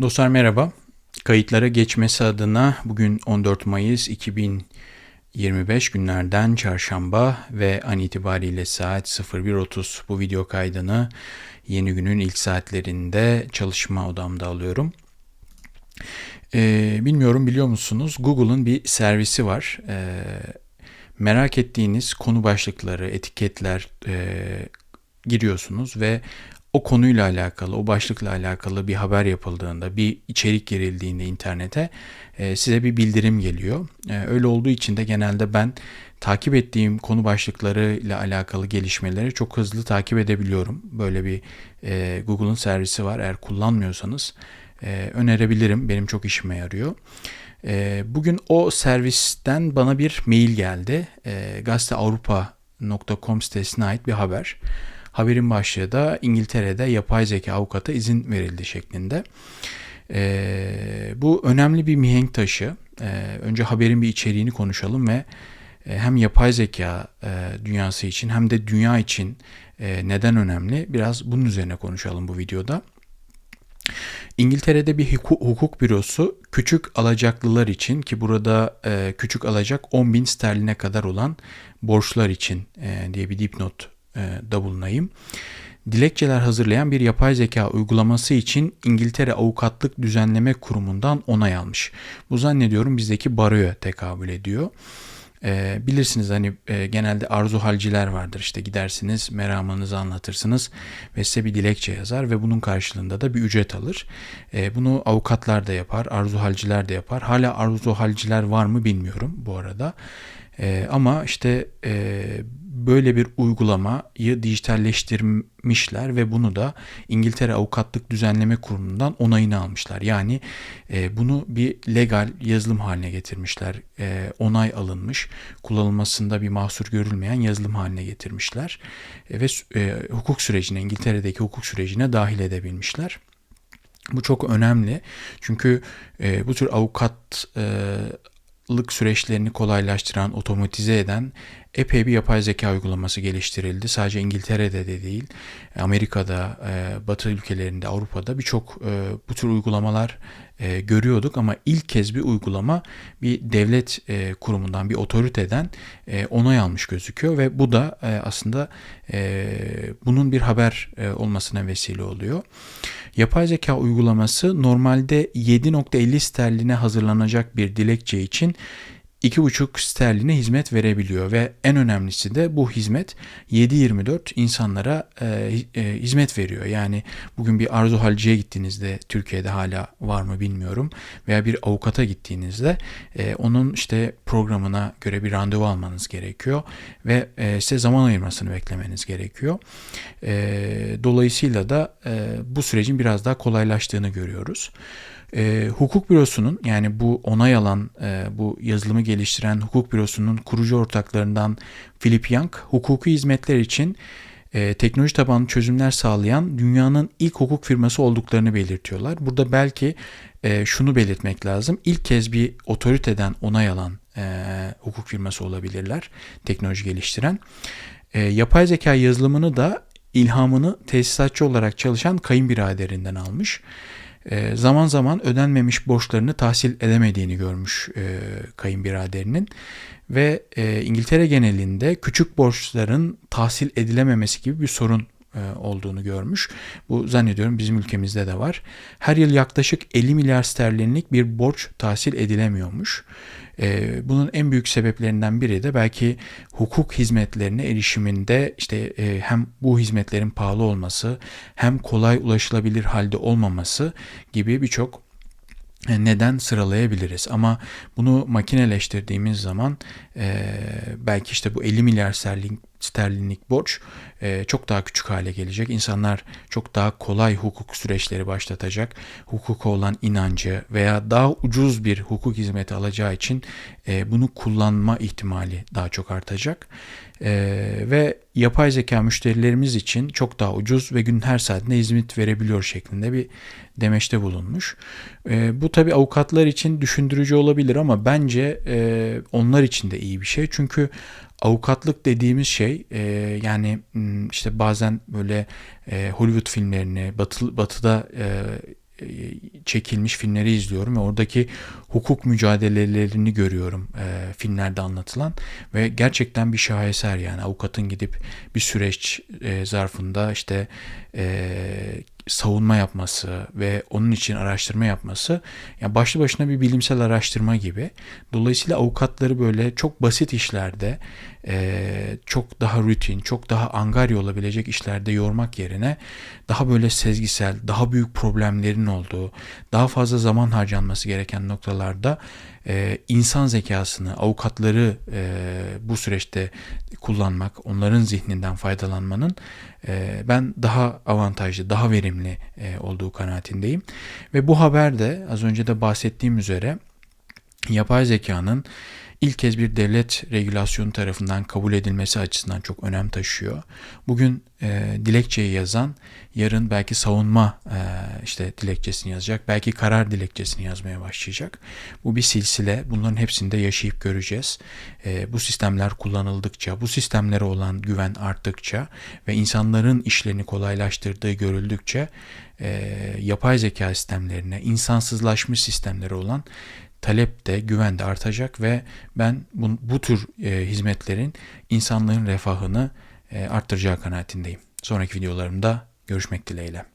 Dostlar merhaba. Kayıtlara geçmesi adına bugün 14 Mayıs 2025 günlerden çarşamba ve an itibariyle saat 01.30 bu video kaydını yeni günün ilk saatlerinde çalışma odamda alıyorum. Ee, bilmiyorum biliyor musunuz Google'ın bir servisi var. Ee, merak ettiğiniz konu başlıkları, etiketler e, giriyorsunuz ve o konuyla alakalı, o başlıkla alakalı bir haber yapıldığında, bir içerik girildiğinde internete e, size bir bildirim geliyor. E, öyle olduğu için de genelde ben takip ettiğim konu başlıkları ile alakalı gelişmeleri çok hızlı takip edebiliyorum. Böyle bir e, Google'ın servisi var. Eğer kullanmıyorsanız e, önerebilirim. Benim çok işime yarıyor. E, bugün o servisten bana bir mail geldi. E, gazeteavrupa.com sitesine ait bir haber. Haberin başlığı da İngiltere'de yapay zeka avukata izin verildi şeklinde. E, bu önemli bir mihenk taşı. E, önce haberin bir içeriğini konuşalım ve e, hem yapay zeka e, dünyası için hem de dünya için e, neden önemli biraz bunun üzerine konuşalım bu videoda. İngiltere'de bir hukuk bürosu küçük alacaklılar için ki burada küçük alacak 10 bin sterline kadar olan borçlar için diye bir dipnot da bulunayım. Dilekçeler hazırlayan bir yapay zeka uygulaması için İngiltere Avukatlık Düzenleme Kurumu'ndan onay almış. Bu zannediyorum bizdeki baroya tekabül ediyor. E, bilirsiniz hani e, genelde arzu halciler vardır işte gidersiniz meramınızı anlatırsınız ve size bir dilekçe yazar ve bunun karşılığında da bir ücret alır. E, bunu avukatlar da yapar, arzu halciler de yapar. Hala arzu halciler var mı bilmiyorum bu arada. E, ama işte e, böyle bir uygulamayı dijitalleştirmişler ve bunu da İngiltere Avukatlık Düzenleme Kurumu'ndan onayını almışlar. Yani e, bunu bir legal yazılım haline getirmişler. E, onay alınmış, kullanılmasında bir mahsur görülmeyen yazılım haline getirmişler e, ve e, hukuk sürecine, İngiltere'deki hukuk sürecine dahil edebilmişler. Bu çok önemli çünkü e, bu tür avukat e, süreçlerini kolaylaştıran, otomatize eden epey bir yapay zeka uygulaması geliştirildi. Sadece İngiltere'de de değil, Amerika'da, e, Batı ülkelerinde, Avrupa'da birçok e, bu tür uygulamalar e, görüyorduk ama ilk kez bir uygulama bir devlet kurumundan, bir otoriteden onay almış gözüküyor ve bu da aslında bunun bir haber olmasına vesile oluyor. Yapay zeka uygulaması normalde 7.50 sterline hazırlanacak bir dilekçe için 2,5 sterline hizmet verebiliyor ve en önemlisi de bu hizmet 7-24 insanlara e, e, hizmet veriyor. Yani bugün bir arzu halciye gittiğinizde Türkiye'de hala var mı bilmiyorum veya bir avukata gittiğinizde e, onun işte programına göre bir randevu almanız gerekiyor ve e, size zaman ayırmasını beklemeniz gerekiyor. E, dolayısıyla da e, bu sürecin biraz daha kolaylaştığını görüyoruz. E, hukuk bürosunun yani bu onay alan e, bu yazılımı geliştiren hukuk bürosunun kurucu ortaklarından Philip Young hukuki hizmetler için e, teknoloji tabanlı çözümler sağlayan dünyanın ilk hukuk firması olduklarını belirtiyorlar. Burada belki e, şunu belirtmek lazım. İlk kez bir otoriteden onay alan e, hukuk firması olabilirler. Teknoloji geliştiren. E, yapay zeka yazılımını da ilhamını tesisatçı olarak çalışan kayınbiraderinden almış e, zaman zaman ödenmemiş borçlarını tahsil edemediğini görmüş e, kayınbiraderinin. Ve e, İngiltere genelinde küçük borçların tahsil edilememesi gibi bir sorun olduğunu görmüş. Bu zannediyorum bizim ülkemizde de var. Her yıl yaklaşık 50 milyar sterlinlik bir borç tahsil edilemiyormuş. E, bunun en büyük sebeplerinden biri de belki hukuk hizmetlerine erişiminde işte e, hem bu hizmetlerin pahalı olması hem kolay ulaşılabilir halde olmaması gibi birçok neden sıralayabiliriz ama bunu makineleştirdiğimiz zaman e, belki işte bu 50 milyar sterlin, sterlinlik borç e, çok daha küçük hale gelecek. İnsanlar çok daha kolay hukuk süreçleri başlatacak. Hukuka olan inancı veya daha ucuz bir hukuk hizmeti alacağı için e, bunu kullanma ihtimali daha çok artacak. E, ve yapay zeka müşterilerimiz için çok daha ucuz ve günün her saatinde hizmet verebiliyor şeklinde bir demeçte bulunmuş. E, bu tabi avukatlar için düşündürücü olabilir ama bence e, onlar için de iyi bir şey. Çünkü avukatlık dediğimiz şey e, yani işte bazen böyle e, Hollywood filmlerini batı, batıda e, çekilmiş filmleri izliyorum ve oradaki hukuk mücadelelerini görüyorum e, filmlerde anlatılan ve gerçekten bir şaheser yani avukatın gidip bir süreç e, zarfında işte e, savunma yapması ve onun için araştırma yapması yani başlı başına bir bilimsel araştırma gibi. Dolayısıyla avukatları böyle çok basit işlerde e, çok daha rutin, çok daha angarya olabilecek işlerde yormak yerine daha böyle sezgisel, daha büyük problemlerin olduğu, daha fazla zaman harcanması gereken noktalarda e, insan zekasını, avukatları e, bu süreçte kullanmak, onların zihninden faydalanmanın e, ben daha avantajlı, daha verimli e, olduğu kanaatindeyim. Ve bu haber de az önce de bahsettiğim üzere yapay zekanın ilk kez bir devlet regülasyonu tarafından kabul edilmesi açısından çok önem taşıyor. Bugün e, dilekçeyi yazan yarın belki savunma e, işte dilekçesini yazacak, belki karar dilekçesini yazmaya başlayacak. Bu bir silsile. Bunların hepsinde yaşayıp göreceğiz. E, bu sistemler kullanıldıkça, bu sistemlere olan güven arttıkça ve insanların işlerini kolaylaştırdığı görüldükçe e, yapay zeka sistemlerine, insansızlaşmış sistemlere olan talep de güven de artacak ve ben bu, bu tür e, hizmetlerin insanların refahını arttıracağı kanaatindeyim. Sonraki videolarımda görüşmek dileğiyle.